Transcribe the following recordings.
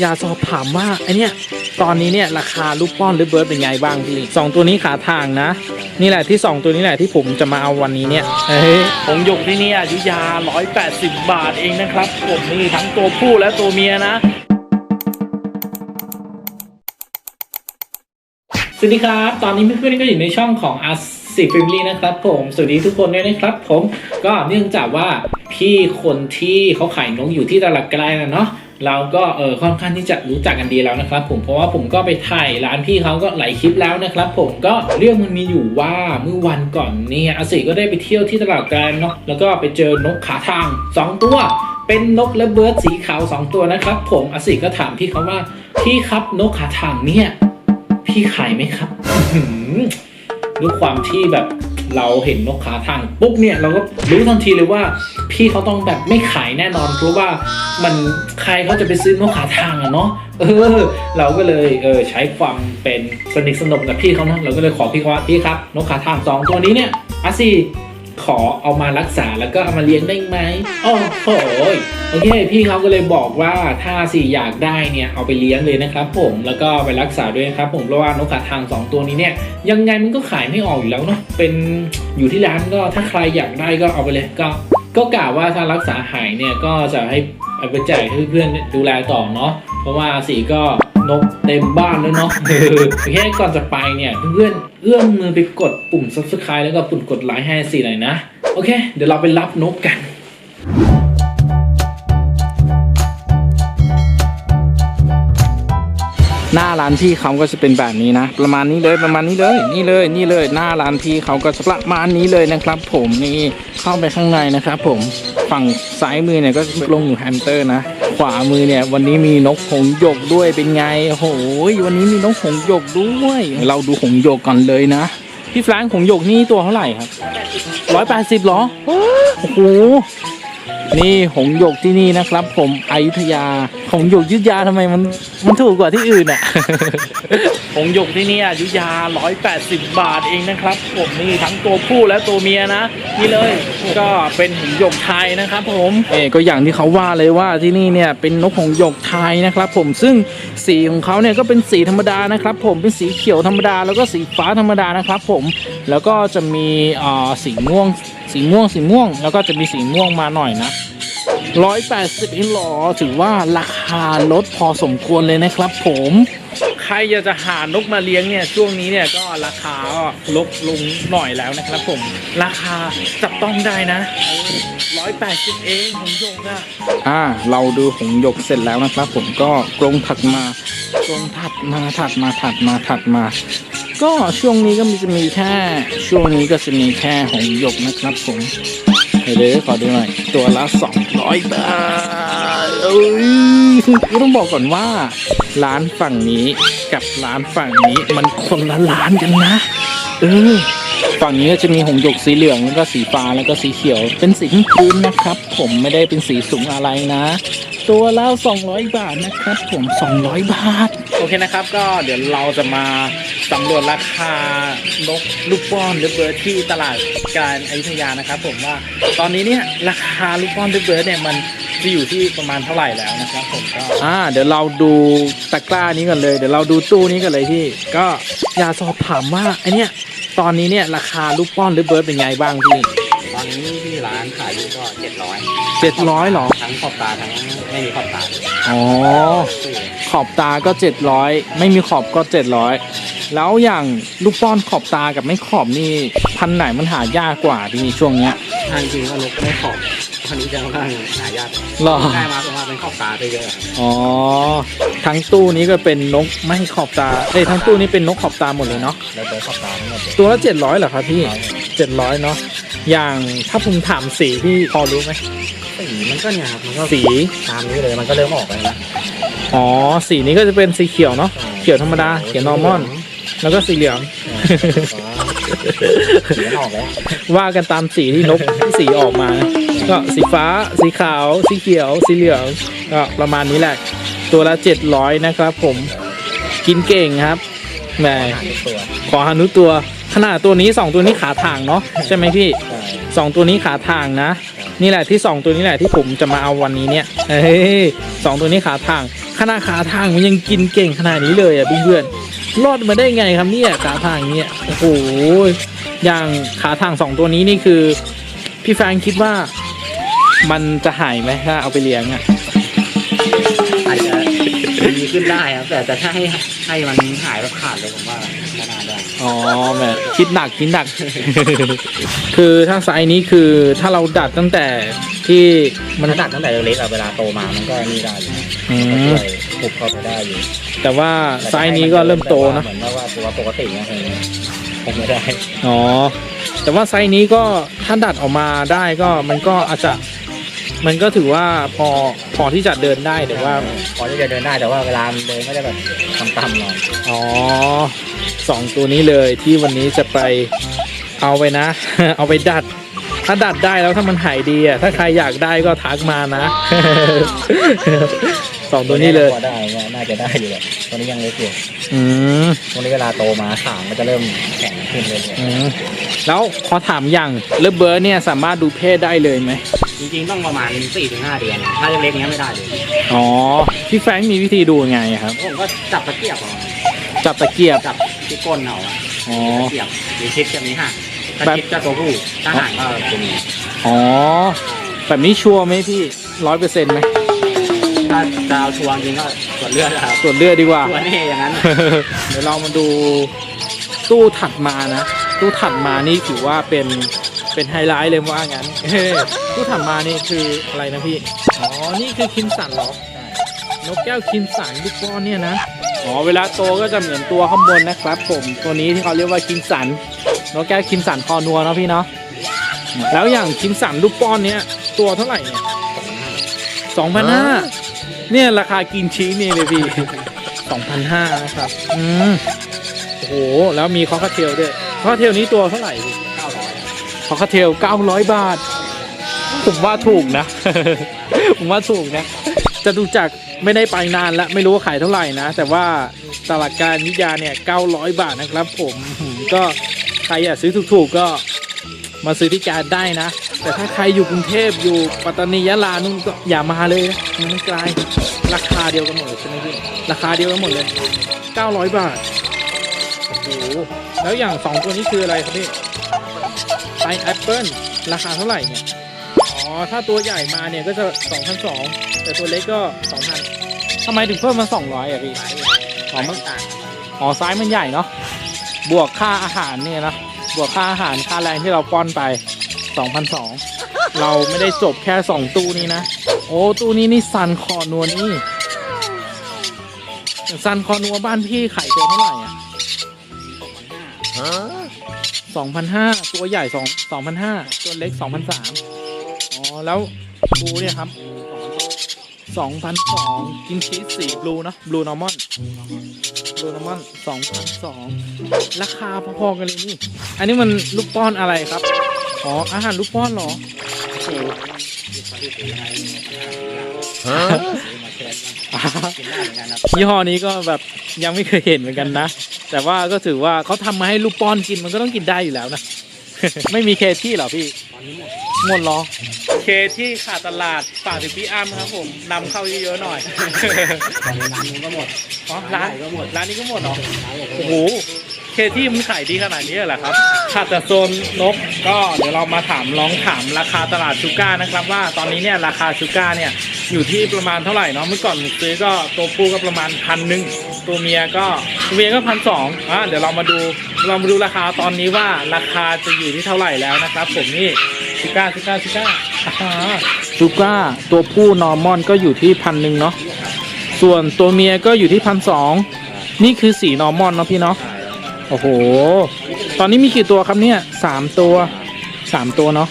อยากสอบถามว่าไอเนี้ยตอนนี้เนี่ยราคาลูกป้อนหรือเบิร์ดเป็นไงบ้างพี่สองตัวนี้ขาทางนะ นี่แหละที่สองตัวนี้แหละที่ผมจะมาเอาวันนี้เนี่ยเฮ้ยผมหยกที่นี่อายุยา 180 บาทเองนะครับผมนี่ทั้งตัวผู้และตัวเมียนะสวัสดีครับ ตอนนี้เพื่อนๆก็อยู่ในช่องของ a r สิฟิมลี่นะครับผม สวัสดีทุกคนด้วยนะครับผม ก็เนื่องจากว่าพี่คนที่เขาขายนกอยู่ที่ตลาดกลางนะเนาะ เราก็เออค่อนข้างที่จะรู้จักกันดีแล้วนะครับ ผมเพราะว่าผมก็ไปถ่ายร้านพี่เขาก็หลายคลิปแล้วนะครับ ผมก็เรื่องมันมีอยู่ว่าเมื่อวันก่อนเนี่ยอาศิก็ได้ไปเที่ยวที่ตลาดกลางเนาะแล้วก็ไปเจอนกขาทางสองตัว เป็นนกและเบิร์ดสีขาวสองตัวนะครับ ผมอาศิก็ถามพี่เขาว่าพี่ครับนกขาทางเนี่ยพี่ขายไหมครับด้วยความที่แบบ เราเห็นนกขาทางปุ๊บเนี่ยเราก็รู้ทันทีเลยว่า พี่เขาต้องแบบไม่ขายแน่นอน เพราะว่ามันใครเขาจะไปซื้อนกขาทางอะเนาะเออ เราก็เลยเออใช้ความเป็นสนิทสนมกับพี่เขาเนาะเราก็เลยขอพี่ว่าพี่ครับ นกขาทางสองตัวนี้เนี่ยอาซี ขอเอามารักษาแล้วก็เอามาเลี้ยงได้ไหมโอ้โหโอเค พี่เขาก็เลยบอกว่าถ้าสิอยากได้เนี่ยเอาไปเลี้ยงเลยนะครับ ผมแล้วก็ไปรักษาด้วยครับ ผมเพราะว่านกขาทางสองตัวนี้เนี่ยยังไงมันก็ขายไม่ออกอยู่แล้วเนาะเป็นอยู่ที่ร้านก็ถ้าใครอยากได้ก็เอาไปเลยก็ ก็กล่าวว่าถ้ารักษาหายเนี่ยก็จะให้เอาไปแจกให้เพื่อนๆดูแลต่อเนาะเพราะว่าสีก็ นกเต็มบ้านแล้วเนาะเออโอเคก่อนจะไปเนี่ย เพื่อนๆเอื้อมมือไปกดปุ่ม subscribe แล้วก็ปุ่มกดไลค์ให้สีหน่อยนะ โอเค เดี๋ยวเราไปรับนกกัน หน้าร้านพี่เขาก็จะเป็นแบบนี้นะ ประมาณนี้เลยประมาณนี้เลย นี่เลยนี่เลย หน้าร้านพี่เขาก็จะประมาณนี้เลยนะครับ ผมนี่เข้าไปข้างในนะครับผมฝั่งซ้ายมือเนี่ยก็ลงอยู่แฮมสเตอร์นะ ขวามือเนี่ย วันนี้มีนกหงส์หยกด้วยเป็นไงโอ้โหวันนี้มีนกหงส์หยกด้วย เราดูหงส์หยกก่อนเลยนะพี่แฟรงค์หงส์หยกนี่ตัวเท่าไหร่ครับร้อยแปดสิบหรอโอ้โหนี่หงส์หยกที่นี่นะครับ ผมอยุธยาหงส์หยกยุธยาทำไมมัน มันถูกกว่าที่อื่นอะหงส์หยกที่นี่อยุธยา 180 บาทเองนะครับผมนี่ทั้งตัวผู้และตัวเมียนะ นี่เลยก็เป็นหงส์หยกไทยนะครับ ผมเอก็อย่างที่เขาว่าเลยว่าที่นี่เนี่ยเป็นนกหงส์หยกไทยนะครับ ผมซึ่งสีของเขาเนี่ยก็เป็นสีธรรมดานะครับ ผมเป็นสีเขียวธรรมดา แล้วก็สีฟ้าธรรมดานะครับ ผมแล้วก็จะมีอ่าสีม่วง สีม่วงสีม่วง แล้วก็จะมีสีม่วงมาหน่อยนะ ร้อยแปดสิบอินหรอถือว่าราคาลดพอสมควรเลยนะครับ ผม ใครอยากจะหานกมาเลี้ยงเนี่ยช่วงนี้เนี่ยก็ราคาก็ลดลงหน่อยแล้วนะครับ ผม ราคาจับต้องได้นะร้อยแปดสิบเองผมยกอะอ่า เราดูหงหยกเสร็จแล้วนะครับ ผมก็กรงถัดมากรงถัดมาถัดมาถัดมาถัดมาก็ช่วงนี้ก็มีจะมีแค่ช่วงนี้ก็จะมีแค่หงหยกนะครับผม เดี๋ยวขอดูหน่อย ตัวละ 200 บาทเอ้ยต้องบอกก่อนว่า ร้านฝั่งนี้กับร้านฝั่งนี้มันคนละร้านกันนะ เออ ฝั่งนี้ก็จะมีหงหยกสีเหลืองแล้วก็สีฟ้าแล้วก็สีเขียว เป็นสีพื้นนะครับ ผมไม่ได้เป็นสีสูงอะไรนะ ตัวละ200 บาทนะครับผม 200 บาท โอเคนะครับ ก็เดี๋ยวเราจะมาสำรวจราคานกลูกป้อนหรือเบิร์ดที่ตลาดการอยุธยานะครับ ผมว่าตอนนี้เนี่ยราคาลูกป้อนหรือเบิร์ดเนี่ยมันจะอยู่ที่ประมาณเท่าไหร่แล้วนะครับผมก็อ่าเดี๋ยวเราดูตะกร้านี้กันเลย เดี๋ยวเราดูตู้นี้กันเลยที่ ก็อยากสอบถามว่าไอเนี้ยตอนนี้เนี่ยราคาลูกป้อนหรือเบิร์ดเป็นไงบ้างพี่ตอ นนี้ที่ร้านขายอยู่ก็เจ็ดร้อยเจ็ดร้อยหรอ ทั้งขอบตาทั้งไม่มีขอบตาอ๋อคือขอบตาก็700ไม่มีขอบก็700แล้วอย่างลูกป้อนขอบตากับไม่ขอบนี่พันธุ์ไหนมันหายากกว่าที่ช่วงเนี้ยทางจริงว่านกไม่ขอบอันนี้จะค่อนข้างหายากหรอได้มาเพราะว่าเป็นขอบตาไปเยอะครับอ๋อทั้งตู้นี้ก็เป็นนกไม่ขอบตาเอ้ยทั้งตู้นี้เป็นนกขอบตาหมดเลยเนาะแล้วเจอขอบตาทั้งหมดเลยตัวละ700เหรอครับพี่700เนาะ อย่างถ้าผมถามสีพี่พอรู้ไหมสีมันก็เนี่ยครับมันก็สีตามนี้เลยมันก็เริ่มออกไปแล้วนะอ๋อสีนี้ก็จะเป็นสีเขียวเนาะเขียวธรรมดาเขียวนอร์มอน แล้วก็สีเหลืองสีมันออกแล้วว่ากันตามสีที่นกที่สีออกมา ก็สีฟ้า สีขาว สีเขียว สีเหลืองก็ประมาณนี้แหละ ตัวละ700นะครับ ผมกินเก่งครับแหมหางตัวขอหานุตัว ขนาดตัวนี้ 2 ตัวนี้ขาทางเนาะใช่ไหมพี่ 2 ตัวนี้ขาทางนะ นี่แหละที่ 2 ตัวนี้แหละที่ผมจะมาเอาวันนี้เนี่ยเฮ้ยสองตัวนี้ขาทางขนาดขาทางมันยังกินเก่งขนาดนี้เลยอะเพื่อนรอดมาได้ไงครับเนี่ยขาทางเนี่ยโอ้โหอย่างขาทางสองตัวนี้นี่คือ พี่แฟรงคิดว่ามันจะหายไหมถ้าเอาไปเลี้ยงอะอาจจะ ขึ้นได้ครับ แต่แต่ถ้าให้ให้มันหายแบบขาดเลยผมว่าไม่น่าได้ อ๋อแหมคิดหนักคิดหนัก คือถ้าไซส์นี้คือถ้าเราดัดตั้งแต่ที่มัมันนหนักตั้งแต่เล็กๆอะเวลาโตมามันก็นี่ได้อยู่อืก็มช่วยปุบเข้าไปได้อยู่แต่ว่าไซส์นี้ก็เริ่มโตนะเหมือนว่าตัวปกติเนี่ยคงไม่ได้ อ๋อแต่ว่าไซส์นี้ก็ถ้าดัดออกมาได้ก็มันก็อาจจะ มันก็ถือว่าพอพอที่จะเดินได้แต่ว่า พอที่จะเดินได้แต่ว่าเวลามันเดินก็จะแบบต่ำๆหน่อยอ๋อสองตัวนี้เลยที่วันนี้จะไปเอาไปนะ เอาไปดัด ถ้าดัดได้แล้วถ้ามันหายดีอะถ้าใครอยากได้ก็ทักมานะ สองตัวนี้เลย พอได้ก็น่าจะได้อยู่แหละตอนนี้ยังเล็กอยู่อืมตรงนี้เวลาโตมาขางมันจะเริ่มแข็งขึ้นเลยเนี่ยอืมแล้วขอถามอย่างเลเบิร์ดเนี่ยสามารถดูเพศได้เลยไหมจริงๆต้องประมาณ4-5เดือนถ้าเล็กๆเนี้ยไม่ได้เลยอ๋อพี่แฟรงค์มีวิธีดูยังไงอะครับ ผมก็จับตะเกียบเอาจับตะเกียบจับที่ก้นเอาอะอ๋อ ตะเกียบหรือชิดจะมีห่าง ถ้าแบบชิดก็ตัวผู้ถ้าห่างก็ตัวเมียอ๋อ แบบนี้ชัวร์ไหมพี่ร้อยเปอร์เซ็นต์ไหมถ้าจะเอาชัวร์จริงก็ตรวจเลือดนะครับตรวจเลือดดีกว่า ชัวร์นี่อย่างนั้น เดี๋ยวเรามาดูตู้ถัดมานะ ตู้ถัดมานี่ถือว่าเป็นเป็นไฮไลท์เลยว่างั้นตู้ถัดมานี่คืออะไรนะพี่ อ๋อ นี่คือคิมสันเหรอ นกแก้วคิมสันลูกป้อนเนี่ยนะ อ๋อ เวลาโตก็จะเหมือนตัวข้างบนนะครับผม ตัวนี้ที่เขาเรียกว่าคิมสัน นกแก้วคิมสันคอนัวเนาะพี่เนาะแล้วอย่างคิมสันลูกป้อนเนี้ยตัวเท่าไหร่เนี่ยสองพันห้าเนี่ยราคากินชี้นี่เลยพี่สองพันห้านะครับ อืมโอ้โห แล้วมีคอคาเทลด้วยคอคาเทลนี้ตัวเท่าไหร่พี่เก้าร้อยคอคาเทล900บาท ผมว่าถูกนะ ผมว่าถูกนะ จะดูจากไม่ได้ไปนานแล้วไม่รู้ว่าขายเท่าไหร่นะ แต่ว่าตลาดการวิทยาเนี่ย900บาทนะครับผมอืมก็ ใครอยากซื้อถูกๆก็มาซื้อที่การได้นะ แต่ถ้าใครอยู่กรุงเทพอยู่ปัตตานียะลานู่นก็อย่ามาเลยนะมันไกลราคาเดียวกันหมดเลยใช่ไหมพี่ราคาเดียวกันหมดเลย 900 บาทโอ้โหแล้วอย่างสองตัวนี้คืออะไรครับพี่ไซแอปเปิลราคาเท่าไหร่เนี่ยอ๋อถ้าตัวใหญ่มาเนี่ยก็จะ2,200แต่ตัวเล็กก็2,000ทำไมถึงเพิ่มมา200อะพี่อ๋อมันต่างอ๋อไซส์มันใหญ่เนาะ บวกค่าอาหารเนี่ยนะบวกค่าอาหารค่าแรงที่เราป้อนไป2,200เราไม่ได้จบแค่ 2 ตู้นี้นะ โอ้ตู้นี้นี่ซันคอนัวนี่ซันคอนัวบ้านพี่ขายตัวเท่าไหร่อะสองพันห้าตัวใหญ่สองสองพันห้าตัวเล็กสองพันสามอ๋อ แล้วบลูเนี่ยครับสองพันสองกินชีสสีบลูนะบลูนอร์มอน บลูนอร์มอนสองพันสองราคาพอๆกันเลยนี่ อันนี้มันลูกป้อนอะไรครับ อ๋อ อาหารลูกป้อนเหรอโอ้โหมาเชิญกันกินได้เหมือนกันครับยี่ห้อนี้ก็แบบยังไม่เคยเห็นเหมือนกันนะ แต่ว่าก็ถือว่าเขาทำมาให้ลูกป้อนกินมันก็ต้องกินได้อยู่แล้วนะ ไม่มีเคที่หรอพี่ตอนนี้หมด หมดเหรอ เคที่ขาดตลาดฝากถึงพี่อ้ำครับผมนำเข้าเยอะๆหน่อยตอนนี้ร้านนู้นก็หมด อ๋อร้านก็หมด ร้านนี้ก็หมดเหรอร้านใหญ่ก็หมโอ้ดโห เคที่มันขายดีขนาดนี้เหรอครับขาดแต่โซนนกก็เดี๋ยวเรามาถามลองถามราคาตลาดชูก้านะครับ ว่าตอนนี้เนี่ยราคาชูก้าเนี่ยอยู่ที่ประมาณเท่าไหร่เนาะ เมื่อก่อนซื้อก็ตัวผู้ก็ประมาณพันหนึ่งตัวเมียก็ตัวเมียก็พันสองอะเดี๋ยวเรามาดูเรามาดูราคาตอนนี้ว่าราคาจะอยู่ที่เท่าไหร่แล้วนะครับ ผมนี่ ชูก้าชูก้าชูก้าอ่าชูก้าตัวผู้นอร์มอนก็อยู่ที่พันหนึ่งเนาะส่วนตัวเมียก็อยู่ที่พันสองนี่คือสีนอร์มอนเนาะพี่เนาะโอ้โห ตอนนี้มีกี่ตัวครับเนี่ยสามตัวสามตัวเนาะ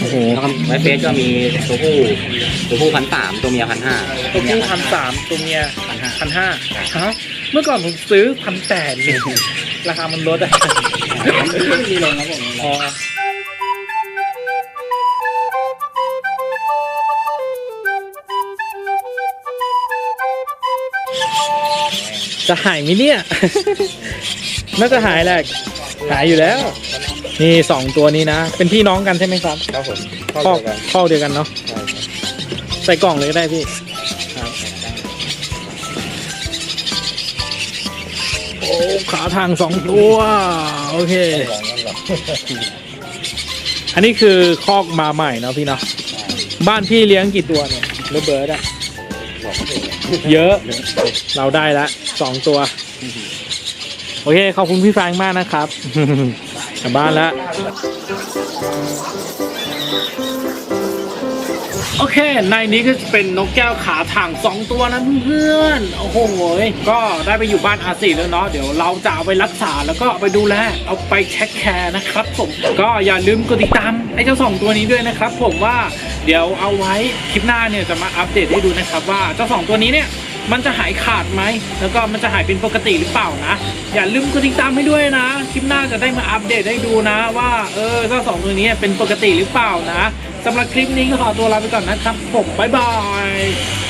โอ้โหแล้วก็ไวเฟสก็มีตัวผู้ตัวผู้พันสามตัวเมียพันห้าตัวผู้พันสามตัวเมียพันห้าพันห้าฮะเมื่อก่อนผมซื้อพันแปดราคามันลดอะมีลงครับผมอ๋อ จะหายไหมเนี่ย น่าจะหายแหละ หายอยู่แล้ว นี่สองตัวนี้นะ เป็นพี่น้องกันใช่ไหมครับครับผมเข้กันเข้เดียวกันเนาะใใส่กล่องเลยก็ได้พี่ โอ้ขาทางสองตัว โอเคอันนี้คือคอกมาใหม่เนาะพี่เนาะ บ้านพี่เลี้ยงกี่ตัวเนี่ยเบิร์ดอะไม่ เยอะ เราได้ละสองตัว โอเค ขอบคุณพี่ฟางมากนะครับ กลับบ้านแล้ว โอเค ในนี้ก็จะเป็นนกแก้วขาถังสองตัวนะเพื่อนๆ โอ้โหก็ได้ไปอยู่บ้านอาซีแล้วเนาะ เดี๋ยวเราจะเอาไปรักษาแล้วก็เอาไปดูแล เอาไปแคคแคร์นะครับผม ก็อย่าลืมกดติดตามไอ้เจ้าสองตัวนี้ด้วยนะครับผมว่า เดี๋ยวเอาไว้คลิปหน้าเนี่ยจะมาอัปเดตให้ดูนะครับว่าเจ้าสองตัวนี้เนี่ยมันจะหายขาดไหม แล้วก็มันจะหายเป็นปกติหรือเปล่านะ อย่าลืมกดติดตามให้ด้วยนะ คลิปหน้าจะได้มาอัปเดตให้ดูนะ ว่าเออเจ้าสองตัวนี้เป็นปกติหรือเปล่านะสำหรับคลิปนี้ก็ขอตัวลาไปก่อนนะครับผมบ๊ายบาย